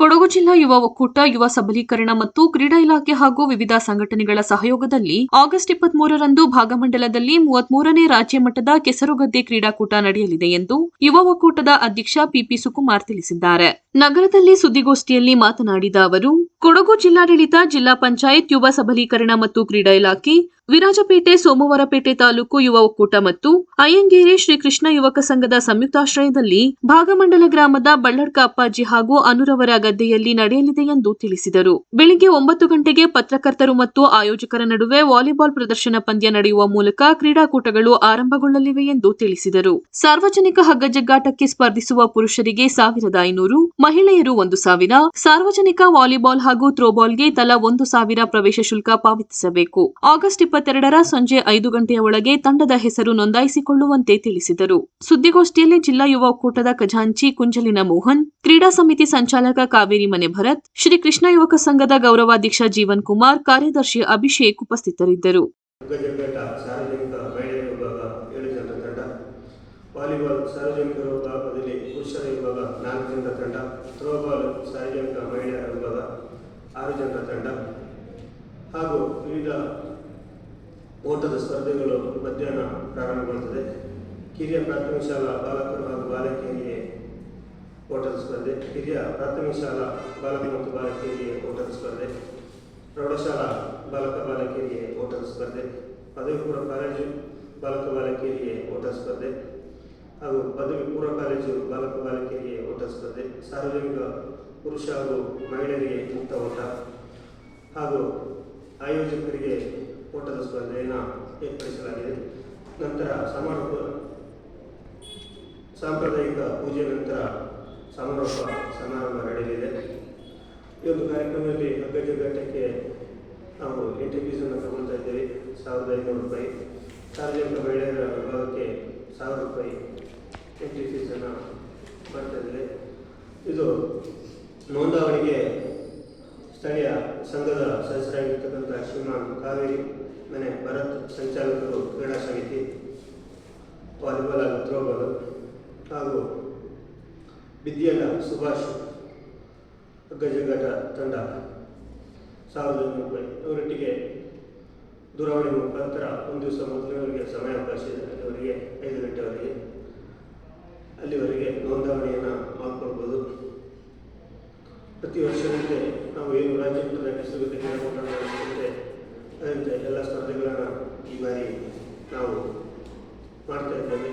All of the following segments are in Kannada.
ಕೊಡಗು ಜಿಲ್ಲಾ ಯುವ ಒಕ್ಕೂಟ, ಯುವ ಸಬಲೀಕರಣ ಮತ್ತು ಕ್ರೀಡಾ ಇಲಾಖೆ ಹಾಗೂ ವಿವಿಧ ಸಂಘಟನೆಗಳ ಸಹಯೋಗದಲ್ಲಿ ಆಗಸ್ಟ್ ಇಪ್ಪತ್ಮೂರರಂದು ಭಾಗಮಂಡಲದಲ್ಲಿ ಮೂವತ್ಮೂರನೇ ರಾಜ್ಯ ಮಟ್ಟದ ಕೆಸರುಗದ್ದೆ ಕ್ರೀಡಾಕೂಟ ನಡೆಯಲಿದೆ ಎಂದು ಯುವ ಒಕ್ಕೂಟದ ಅಧ್ಯಕ್ಷ ಪಿಪಿ ಸುಕುಮಾರ್ ತಿಳಿಸಿದ್ದಾರೆ. ನಗರದಲ್ಲಿ ಸುದ್ದಿಗೋಷ್ಠಿಯಲ್ಲಿ ಮಾತನಾಡಿದ ಅವರು, ಕೊಡಗು ಜಿಲ್ಲಾಡಳಿತ, ಜಿಲ್ಲಾ ಪಂಚಾಯತ್, ಯುವ ಸಬಲೀಕರಣ ಮತ್ತು ಕ್ರೀಡಾ ಇಲಾಖೆ ವಿರಾಜಪೇಟೆ ಸೋಮವಾರಪೇಟೆ ತಾಲೂಕು ಯುವ ಒಕ್ಕೂಟ ಮತ್ತು ಅಯ್ಯಂಗೇರಿ ಶ್ರೀಕೃಷ್ಣ ಯುವಕ ಸಂಘದ ಸಂಯುಕ್ತಾಶ್ರಯದಲ್ಲಿ ಭಾಗಮಂಡಲ ಗ್ರಾಮದ ಬಳ್ಳಡ್ಕ ಅಪ್ಪಾಜಿ ಹಾಗೂ ಅನುರವರ ಗದ್ದೆಯಲ್ಲಿ ನಡೆಯಲಿದೆ ಎಂದು ತಿಳಿಸಿದರು. ಬೆಳಿಗ್ಗೆ ಒಂಬತ್ತು ಗಂಟೆಗೆ ಪತ್ರಕರ್ತರು ಮತ್ತು ಆಯೋಜಕರ ನಡುವೆ ವಾಲಿಬಾಲ್ ಪ್ರದರ್ಶನ ಪಂದ್ಯ ನಡೆಯುವ ಮೂಲಕ ಕ್ರೀಡಾಕೂಟಗಳು ಆರಂಭಗೊಳ್ಳಲಿವೆ ಎಂದು ತಿಳಿಸಿದರು. ಸಾರ್ವಜನಿಕ ಹಗ್ಗ ಜಗ್ಗಾಟಕ್ಕೆ ಸ್ಪರ್ಧಿಸುವ ಪುರುಷರಿಗೆ ಸಾವಿರದ ಐನೂರು, ಮಹಿಳೆಯರು ಒಂದು ಸಾವಿರ, ಸಾರ್ವಜನಿಕ ವಾಲಿಬಾಲ್ ಹಾಗೂ ಥ್ರೋಬಾಲ್ಗೆ ತಲಾ ಒಂದು ಸಾವಿರ ಪ್ರವೇಶ ಶುಲ್ಕ ಪಾವತಿಸಬೇಕು. ಆಗಸ್ಟ್ ಇಪ್ಪತ್ತೆರಡರ ಸಂಜೆ ಐದು ಗಂಟೆಯ ಒಳಗೆ ತಂಡದ ಹೆಸರು ನೋಂದಾಯಿಸಿಕೊಳ್ಳುವಂತೆ ತಿಳಿಸಿದರು. ಸುದ್ದಿಗೋಷ್ಠಿಯಲ್ಲಿ ಜಿಲ್ಲಾ ಯುವ ಒಕ್ಕೂಟದ ಖಜಾಂಚಿ ಕುಂಜಲಿನ ಮೋಹನ್, ಕ್ರೀಡಾ ಸಮಿತಿ ಸಂಚಾಲಕ ಕಾವೇರಿ ಮನೆ ಭರತ್, ಶ್ರೀ ಕೃಷ್ಣ ಯುವಕ ಸಂಘದ ಗೌರವಾಧ್ಯಕ್ಷ ಜೀವನ್ ಕುಮಾರ್, ಕಾರ್ಯದರ್ಶಿ ಅಭಿಷೇಕ್ ಉಪಸ್ಥಿತರಿದ್ದರು. ಹಾಗೂ ವಿವಿಧ ಓಟದ ಸ್ಪರ್ಧೆಗಳು ಮಧ್ಯಾಹ್ನ ಪ್ರಾರಂಭಗೊಳ್ಳುತ್ತದೆ. ಕಿರಿಯ ಪ್ರಾಥಮಿಕ ಶಾಲಾ ಬಾಲಕರು ಹಾಗೂ ಬಾಲಕಿಯರಿಗೆ ಓಟದ ಸ್ಪರ್ಧೆ, ಕಿರಿಯ ಪ್ರಾಥಮಿಕ ಶಾಲಾ ಬಾಲಕ ಮತ್ತು ಬಾಲಕಿಯರಿಗೆ ಓಟದ ಸ್ಪರ್ಧೆ, ಪ್ರೌಢಶಾಲಾ ಬಾಲಕ ಬಾಲಕಿಯರಿಗೆ ಓಟದ ಸ್ಪರ್ಧೆ, ಪದವಿ ಪೂರ್ವ ಕಾಲೇಜು ಬಾಲಕ ಬಾಲಕಿಯರಿಗೆ ಓಟದ ಸ್ಪರ್ಧೆ ಹಾಗೂ ಪದವಿ ಪೂರ್ವ ಕಾಲೇಜು ಬಾಲಕ ಬಾಲಕಿಯರಿಗೆ ಓಟ ಸ್ಪರ್ಧೆ, ಸಾರ್ವಜನಿಕ ಪುರುಷ ಹಾಗೂ ಮಹಿಳೆಯರಿಗೆ ಮುಕ್ತ ಓಟ ಹಾಗೂ ಆಯೋಜಕರಿಗೆ ಓಟದ ಸ್ಪರ್ಧೆಯನ್ನು ಏರ್ಪಡಿಸಲಾಗಿದೆ. ನಂತರ ಸಮಾರೋಪ, ಸಾಂಪ್ರದಾಯಿಕ ಪೂಜೆ ನಂತರ ಸಮಾರೋಪ ಸಮಾರಂಭ ನಡೆಯಲಿದೆ. ಈ ಒಂದು ಕಾರ್ಯಕ್ರಮದಲ್ಲಿ ಹಗ್ಗಜಗ್ಗಾಟಕ್ಕೆ ನಾವು ಎಂಟ್ರಿ ಫೀಸನ್ನು ತಗೊಳ್ತಾ ಇದ್ದೇವೆ. ಸಾವಿರದ ಐನೂರು ರೂಪಾಯಿ. ಸಾರ್ವಜನಿಕ ಮಹಿಳೆಯರ ವಿಭಾಗಕ್ಕೆ ಸಾವಿರ ರೂಪಾಯಿ ಎಂಟ್ರಿ ಫೀಸನ್ನು ಮಾಡ್ತಾ ಇದ್ದೇವೆ. ಇದು ನೋಂದಾವಣಿಗೆ ಸ್ಥಳೀಯ ಸಂಘದ ಸದಸ್ಯರಾಗಿರ್ತಕ್ಕಂಥ ಶ್ರೀಮಾನ್ ಕಾವೇರಿ ಮನೆ ಭರತ್ ಸಂಚಾಲಕರು ಕ್ರೀಡಾ ಸಮಿತಿ, ವಾಲಿಬಾಲ್ ಹಾಗೂ ಥ್ರೋಬಾಲ್ ಹಾಗೂ ಬಿದ್ದಿಯಲ್ಲ ಸುಭಾಷ್ ಗಜಗಾಟ ತಂಡ ಸಾವಿರದ ರೂಪಾಯಿ ಅವರೊಟ್ಟಿಗೆ ದೂರವಾಣಿ ಮುಖಾಂತರ ಒಂದು ದಿವಸ ಮೊದಲಿನವರಿಗೆ ಸಮಯಾವಕಾಶ ಇದೆ. ಅವರಿಗೆ ಐದು ಗಂಟೆವರೆಗೆ ಅಲ್ಲಿವರೆಗೆ ನೋಂದಾವಣಿಯನ್ನು ಮಾಡಿಕೊಳ್ಬೋದು. ಪ್ರತಿ ವರ್ಷದಂತೆ ನಾವು ಏನು ರಾಜ್ಯ ಮತ್ತು ರಾಜ್ಯ ಸಮಿತಿ ಅದಂತೆ ಎಲ್ಲ ಸ್ಪರ್ಧೆಗಳನ್ನು ಈ ಬಾರಿ ನಾವು ಮಾಡ್ತಾ ಇದ್ದೇವೆ.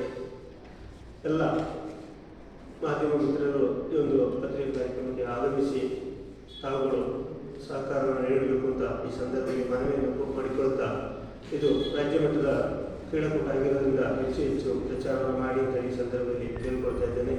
ಎಲ್ಲ ಮಾಧ್ಯಮ ಮಿತ್ರರು ಈ ಒಂದು ಪತ್ರಿಕಾ ಕಾರ್ಯಕ್ರಮಕ್ಕೆ ಆಗಮಿಸಿ ತಾವುಗಳು ಸಹಕಾರವನ್ನು ನೀಡಬೇಕು ಅಂತ ಈ ಸಂದರ್ಭದಲ್ಲಿ ಮನವಿಯನ್ನು ಮಾಡಿಕೊಳ್ತಾ ಇದು ರಾಜ್ಯ ಮಟ್ಟದ ಕ್ರೀಡಾಕೂಟ ಆಗಿರೋದ್ರಿಂದ ಹೆಚ್ಚು ಹೆಚ್ಚು ಪ್ರಚಾರವನ್ನು ಮಾಡಿ ಅಂತ ಈ ಸಂದರ್ಭದಲ್ಲಿ ಕೇಳ್ಕೊಳ್ತಾ ಇದ್ದೇನೆ.